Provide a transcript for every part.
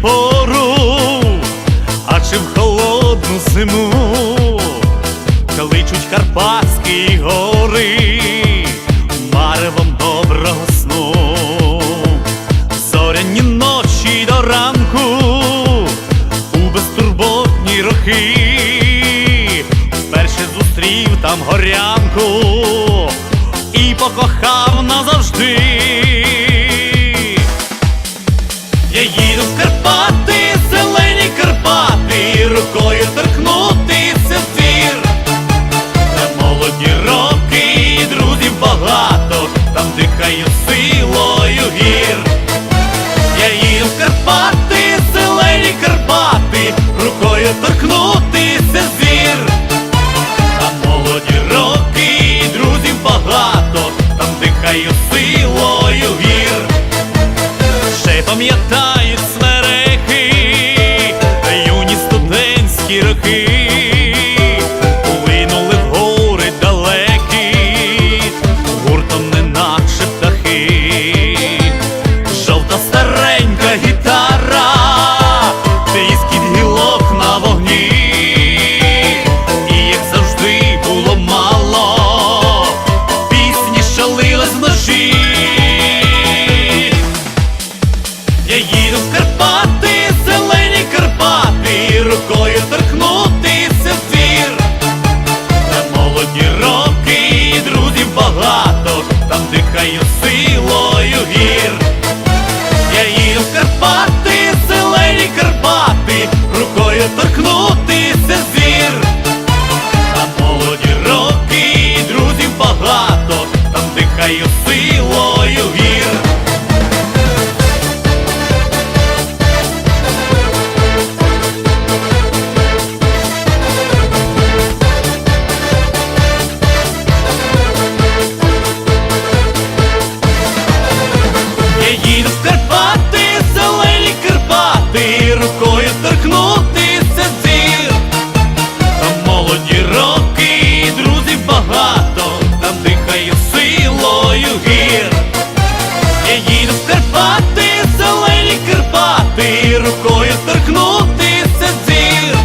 пору, а чи в холодну зиму кличуть Карпатські гори маревом доброго сну, зоряні ночі до ранку, у безтурботні рохи, вперше зустрів там горянку і покохав. Карпати, зелені Карпати, рукою торкнути це зір.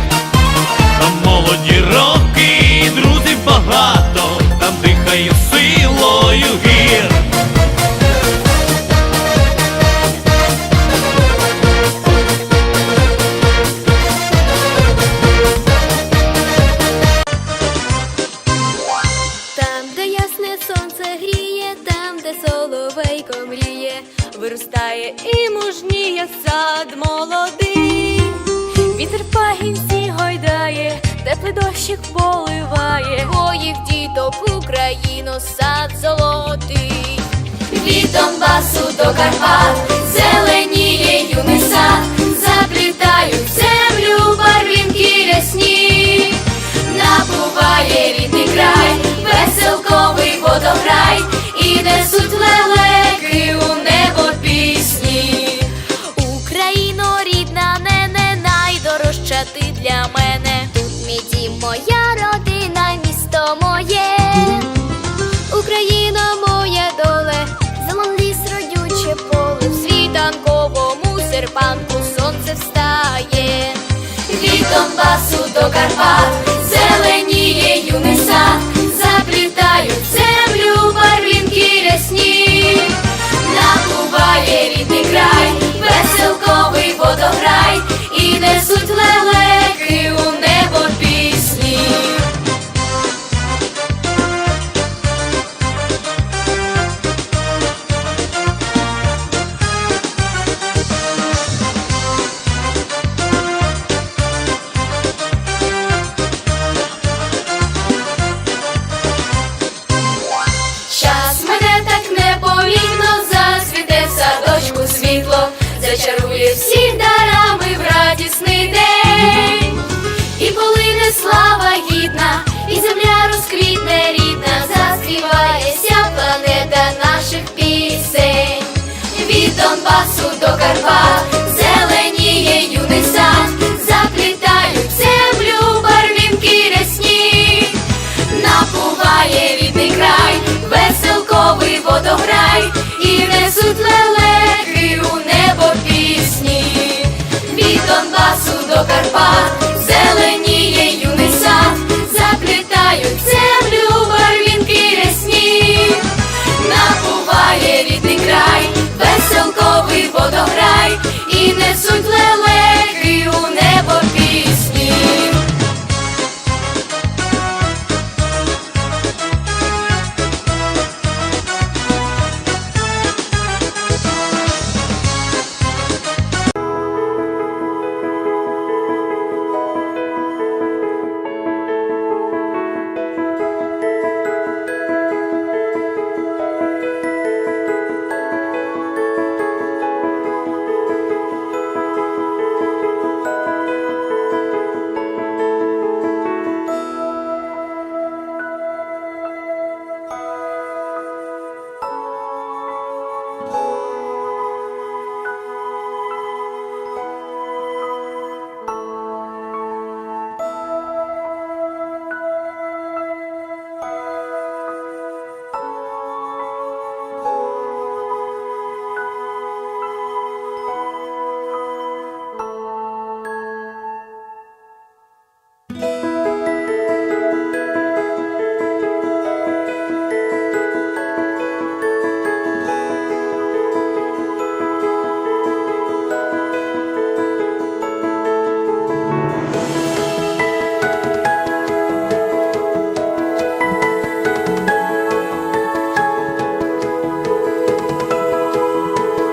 Там молоді роки, друзів багато, там дихає силою гір. Там, де ясне сонце гріє, там, де соловейко мріє виростає і мужніє сад молодий, вітер пагінці гойдає, теплий дощик поливає, Твоїх діток Україну, сад золотий, від Донбасу до Карпат, зеленіє юний сад, заплітають землю барвінки рясні, набуває. Донбасу до Карпат, зеленіє юний сад, заплітаються. Донбасу до Карпат.